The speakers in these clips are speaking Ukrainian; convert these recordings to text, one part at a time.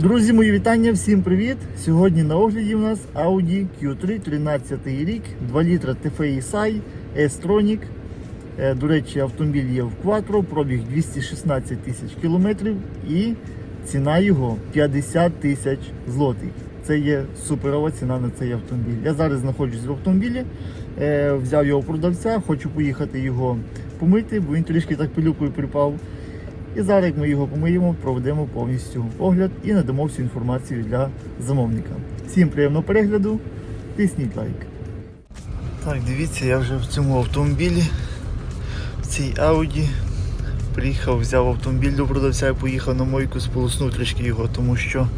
Друзі, мої вітання, всім привіт! Сьогодні на огляді у нас Audi Q3 13 рік, 2 літра TFI SAI, S-Tronic. Е, До речі, автомобіль є в Quattro, пробіг 216 тисяч кілометрів і ціна його 50 тисяч злотих. Це є суперова ціна на цей автомобіль. Я зараз знаходжусь в автомобілі, е, взяв його продавця, хочу поїхати його помити, бо він трішки так пилюкою припав. І зараз, як ми його помиємо, проведемо повністю огляд і надамо всю інформацію для замовника. Всім приємного перегляду, тисніть лайк. Так, дивіться, я вже в цьому автомобілі, в цій Audi. Приїхав, взяв автомобіль до продавця і поїхав на мойку, сполоснув трішки його, тому що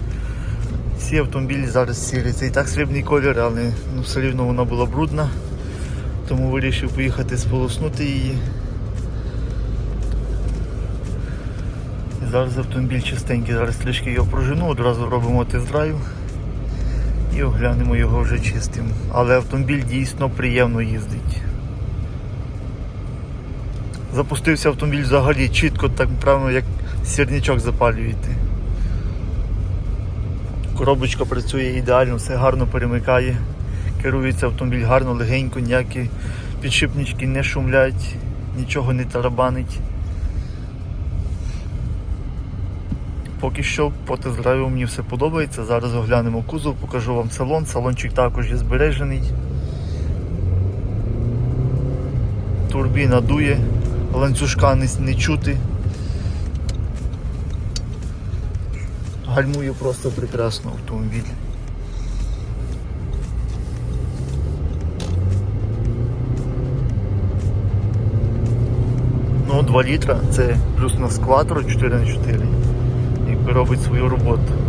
всі автомобілі зараз сірі. Це і так срібний колір, але ну, все рівно вона була брудна. Тому вирішив поїхати сполоснути її. І Зараз автомобіль чистенький, зараз трішки його прожену, одразу робимо тест-драйв і оглянемо його вже чистим. Але автомобіль дійсно приємно їздить. Запустився автомобіль взагалі чітко, так правильно, як сірничок запалюєте. Коробочка працює ідеально, все гарно перемикає. Керується автомобіль гарно, легенько, ніякі підшипнички не шумлять, нічого не тарабанить. Поки що по тест-драйву мені все подобається. Зараз оглянемо кузов, покажу вам салон. Салончик також є збережений. Турбіна дує, ланцюжка не, не чути. Гальмує просто прекрасно автомобіль. Ну, 2 літра це плюс на скватро 4 на 4 якби робить свою роботу.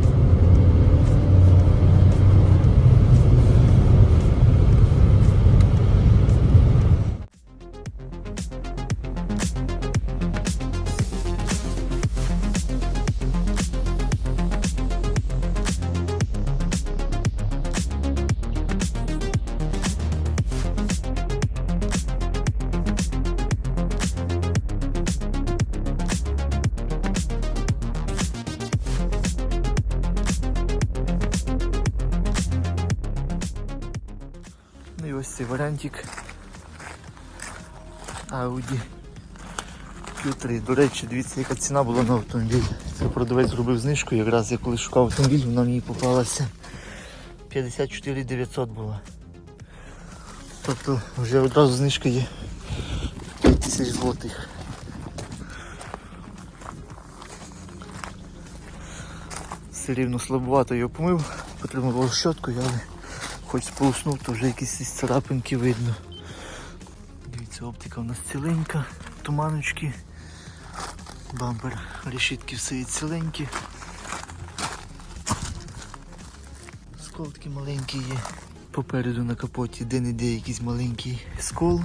Ось цей варіантик Audi Q3. До речі, дивіться, яка ціна була на автомобіль. Це продавець зробив знижку, якраз я коли шукав автомобіль, вона мені попалася 54 900 була. Тобто вже одразу знижка є 5 тисяч злотих. Все рівно слабувато його помив, потрібно було щоткою, але хоч сполоснув, то вже якісь царапинки видно. Дивіться, оптика у нас ціленька, туманочки, бампер, решітки все ціленькі. Скол маленький є. Попереду на капоті де-не-де якийсь маленький скол.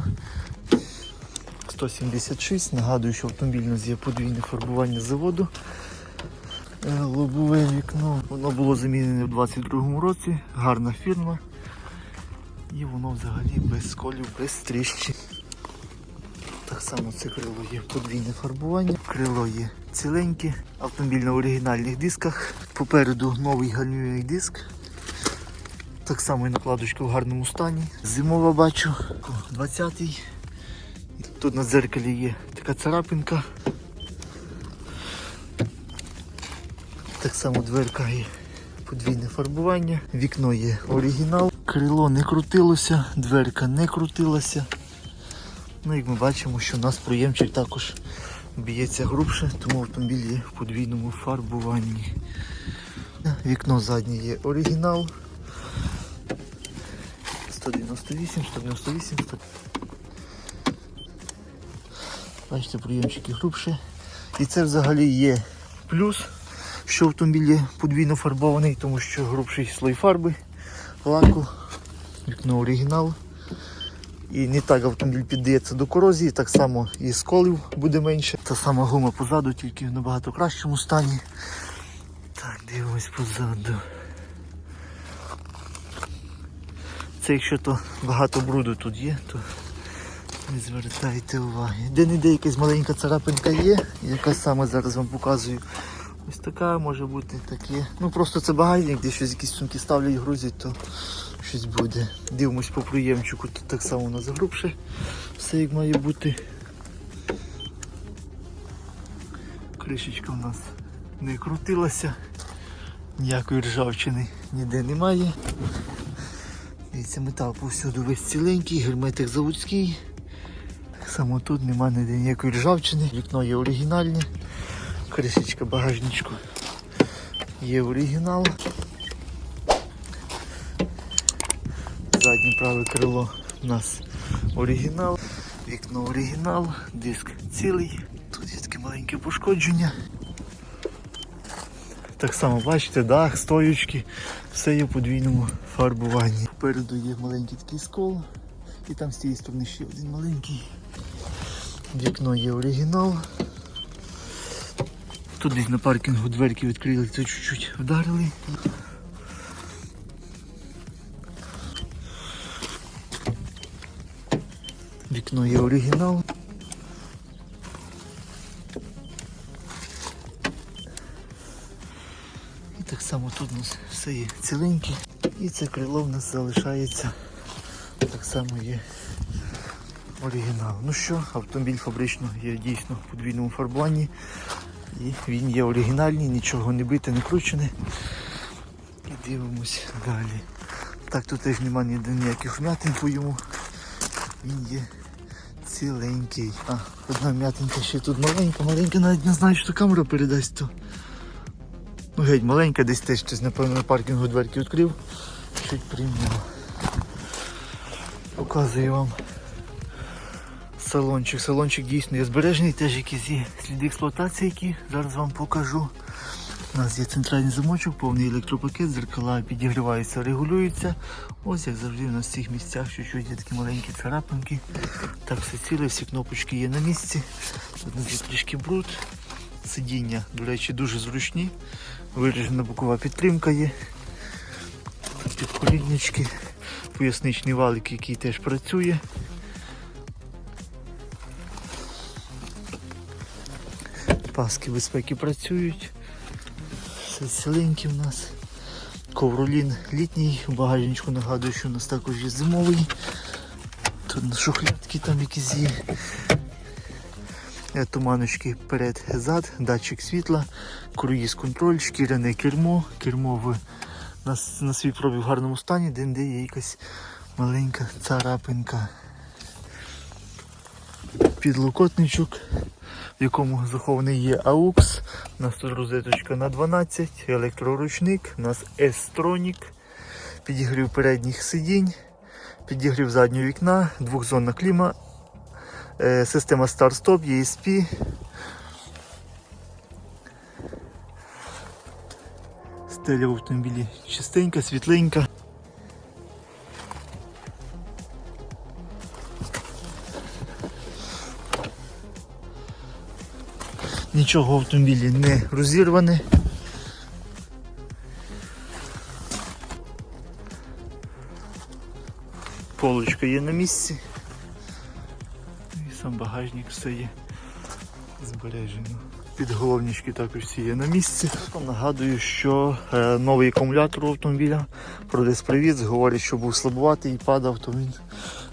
176. Нагадую, що автомобіль у нас є подвійне фарбування заводу. Е, Лобове вікно. Воно було замінене в 22-му році. Гарна фірма. І воно взагалі без сколів, без тріщин. Так само це крило є подвійне фарбування. Крило є ціленьке. Автомобіль на оригінальних дисках. Попереду новий гальмівний диск. Так само і накладочка в гарному стані. Зимова бачу. 20-й. І Тут на дзеркалі є така царапинка. Так само дверка є подвійне фарбування, вікно є оригінал, крило не крутилося, дверка не крутилася. Ну, як ми бачимо, що у нас проємчик також б'ється грубше, тому автомобіль є в подвійному фарбуванні. Вікно заднє є оригінал. 198, 198, 100. Бачите, проємчики грубше. І це взагалі є плюс що автомобіль є подвійно фарбований, тому що грубший слой фарби, лаку, вікно оригінал. І не так автомобіль піддається до корозії, так само і сколів буде менше. Та сама гума позаду, тільки в набагато кращому стані. Так, дивимось позаду. Це якщо то багато бруду тут є, то не звертайте уваги. Де-не-де якась маленька царапинка є, яка саме зараз вам показую. Ось така може бути таке. Ну просто це багажник, де щось якісь сумки ставлять, грузять, то щось буде. Дивимось по приємчику, тут так само у нас грубше. Все як має бути. Кришечка у нас не крутилася. Ніякої ржавчини ніде немає. Дивіться, метал повсюду весь ціленький, герметик заводський. Так само тут нема ніде ніякої ржавчини. Вікно є оригінальне. Кришечка багажничку є оригінал. Заднє праве крило у нас оригінал. Вікно оригінал, диск цілий. Тут є таке маленьке пошкодження. Так само бачите, дах, стоючки, все є в подвійному фарбуванні. Попереду є маленький такий скол. І там з цієї сторони ще один маленький. Вікно є оригінал. Тут десь на паркінгу дверки відкрили, то чуть-чуть вдарили. Вікно є оригінал. І так само тут у нас все є ціленьке. І це крило в нас залишається. Так само є оригінал. Ну що, автомобіль фабрично є дійсно в подвійному фарбуванні. І він є оригінальний, нічого не бите, не кручене. І дивимось далі. Так, тут теж немає ніяких вмятин по йому. Він є ціленький. А, одна м'ятинка ще тут маленька, маленька, навіть не знаю, що камера передасть то. Ну геть маленька, десь теж хтось, напевно, на паркінгу дверки відкрив. Чуть прийняв. Показую вам салончик. Салончик дійсно є збережений, теж якісь є сліди експлуатації, які зараз вам покажу. У нас є центральний замочок, повний електропакет, зеркала підігріваються, регулюються. Ось як завжди у нас в цих місцях чуть-чуть є такі маленькі царапинки. Так все ціле, всі кнопочки є на місці. Тут у нас є трішки бруд. Сидіння, до речі, дуже зручні. Виражена бокова підтримка є. Підколіннички, поясничний валик, який теж працює. Паски безпеки працюють. Все ціленьке в нас. Ковролін літній, в багажничку нагадую, що у нас також є зимовий. Тут шухлядки там якісь є. Е, Туманочки перед-зад, датчик світла, круїз контроль, шкіряне кермо, кермо в, на, на свій пробіг в гарному стані, де є якась маленька царапинка. Підлокотничок, в якому захований є AUX. У нас тут розеточка на 12, електроручник, у нас S-Tronic, підігрів передніх сидінь, підігрів заднього вікна, двохзонна кліма, е, система старт-стоп, ESP. Стеля в автомобілі чистенька, світленька. Нічого в автомобілі не розірване. Полочка є на місці. І сам багажник все є збережено. Підголовнички також всі є на місці. Нагадую, що е, новий акумулятор у автомобіля продес-привіз, говорить, що був слабуватий і падав, то він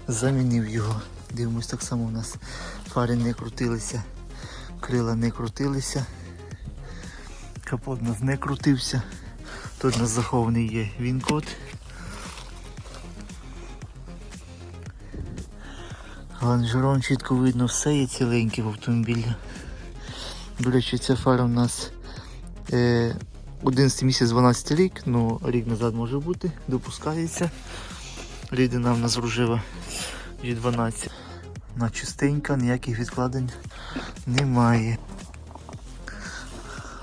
замінив його. Дивимось, так само у нас фари не крутилися, крила не крутилися, капот у нас не крутився. Тут у нас захований є він-код. Лонжерон чітко видно, все є ціленьке в автомобілі. До речі, ця фара у нас е, 11 місяць 12 рік, ну рік назад може бути, допускається. Рідина в нас ружева є 12. Вона чистенька, ніяких відкладень немає.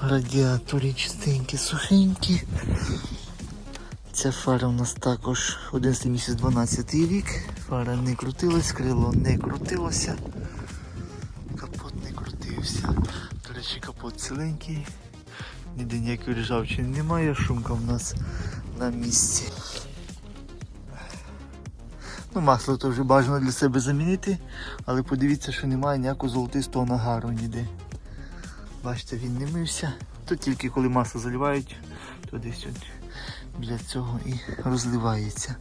Радіатори чистенькі, сухенькі. Ця фара у нас також 11 місяць 12 рік. Фара не крутилась, крило не крутилося. Капот не крутився. До речі, капот ціленький. Ніде ніякої ржавчини немає, шумка в нас на місці. Ну, масло то вже бажано для себе замінити, але подивіться, що немає ніякого золотистого нагару ніде. Бачите, він не мився. Тут тільки коли масу заливають, то десь от біля цього і розливається.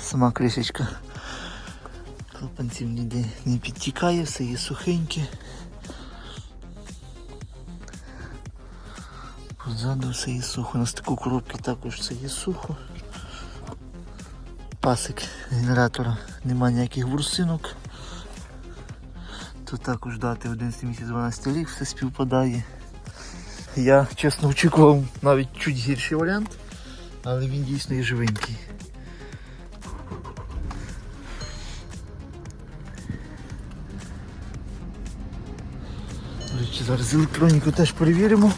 Сама кришечка клапанців ніде не підтікає, все є сухеньке. Позаду все є сухо. У нас таку коробки також все є сухо. Пасик генератора, нема ніяких бурсинок. Тут також дати 11 місяць 12 рік, все співпадає. Я чесно очікував навіть чуть гірший варіант, але він дійсно є живенький. Зараз електроніку теж перевіримо.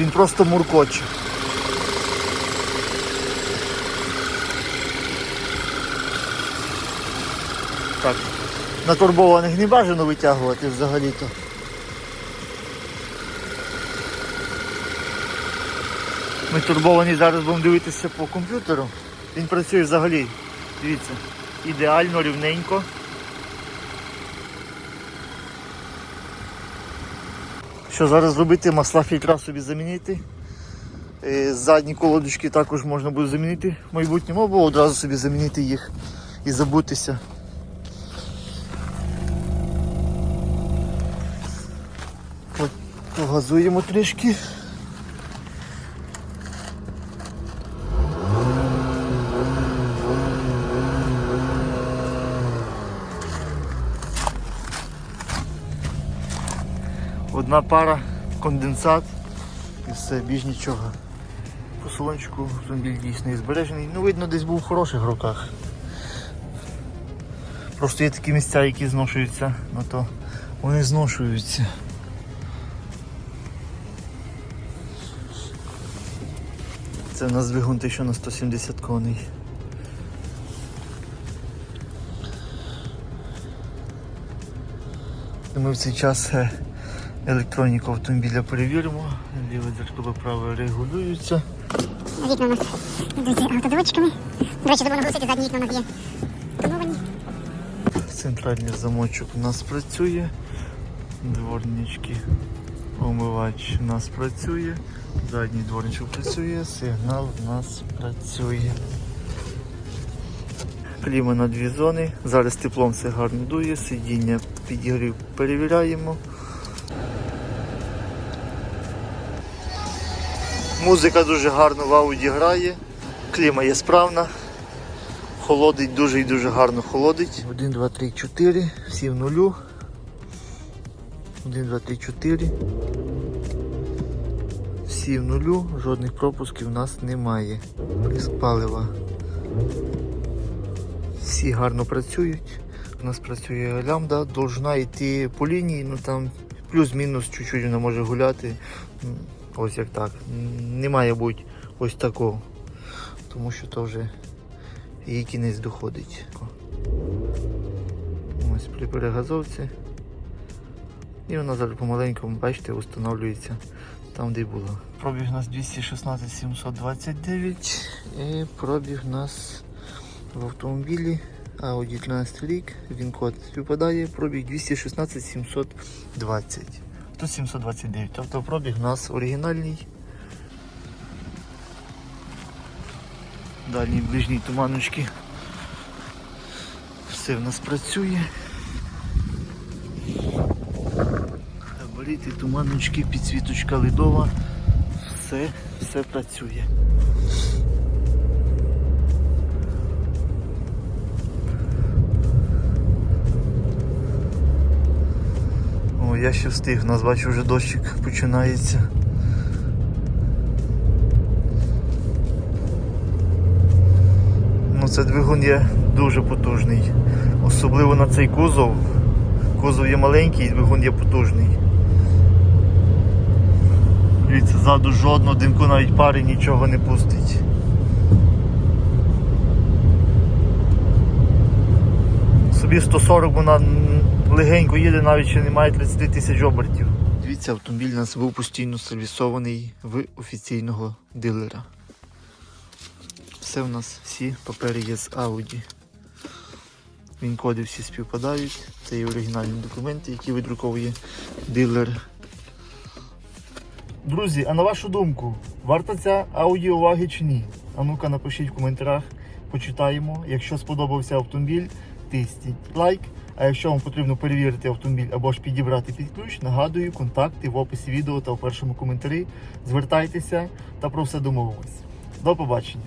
Він просто муркоче. Так. На турбованих не бажано витягувати взагалі-то. Ми турбовані зараз будемо дивитися по комп'ютеру. Він працює взагалі. Дивіться, ідеально, рівненько. Що зараз робити? Масла фільтра собі замінити. Е, Задні колодочки також можна буде замінити в майбутньому, або одразу собі замінити їх і забутися. Погазуємо трішки. Одна пара, конденсат і все, більш нічого. По салончику автомобіль дійсно збережений. Ну, видно, десь був в хороших руках. Просто є такі місця, які зношуються, ну то вони зношуються. Це у нас двигун 1000 на 170 коней. Ми в цей час е, електроніку автомобіля перевіримо. Ліве дзеркало праве регулюються. Вікна у нас йдуть автодивочками. До речі, забув наголосити, задні вікна у нас є тоновані. Центральний замочок у нас працює. Дворнички. Омивач у нас працює. Задній дворничок працює, сигнал у нас працює. Кліма на дві зони. Зараз теплом все гарно дує, сидіння підігрів перевіряємо. Музика дуже гарно в ауді грає, кліма є справна. Холодить дуже і дуже гарно холодить. 1, 2, 3, 4, всі в нулю. 1, 2, 3, 4. Всі в нулю, жодних пропусків у нас немає. Плюс палива. Всі гарно працюють. У нас працює лямбда, должна йти по лінії, ну там плюс-мінус чуть-чуть вона може гуляти. Ось як так. Не має бути ось такого. Тому що то вже її кінець доходить. Ось при перегазовці. І вона зараз помаленькому, бачите, встановлюється там, де й було. Пробіг у нас 216 729 і пробіг у нас в автомобілі Audi 13 рік, він код співпадає, пробіг 216 720. Тут 729. Тобто пробіг у нас оригінальний. Дальні ближні туманочки. Все в нас працює. Габарити, туманочки, підсвіточка ледова. Все, все працює. Я ще встиг, нас бачу вже дощик починається. Ну це двигун є дуже потужний. Особливо на цей кузов. Кузов є маленький, двигун є потужний. Дивіться, ззаду жодного димку навіть пари нічого не пустить. Собі 140 вона легенько їде, навіть ще немає 30 тисяч обертів. Дивіться, автомобіль у нас був постійно сервісований в офіційного дилера. Все у нас всі папери є з Audi. Він-коди всі співпадають. Це є оригінальні документи, які видруковує дилер. Друзі, а на вашу думку, варта ця аудіо уваги чи ні? А ну-ка напишіть в коментарях, почитаємо. Якщо сподобався автомобіль, тисніть лайк. А якщо вам потрібно перевірити автомобіль або ж підібрати під ключ, нагадую, контакти в описі відео та в першому коментарі. Звертайтеся та про все домовимось. До побачення.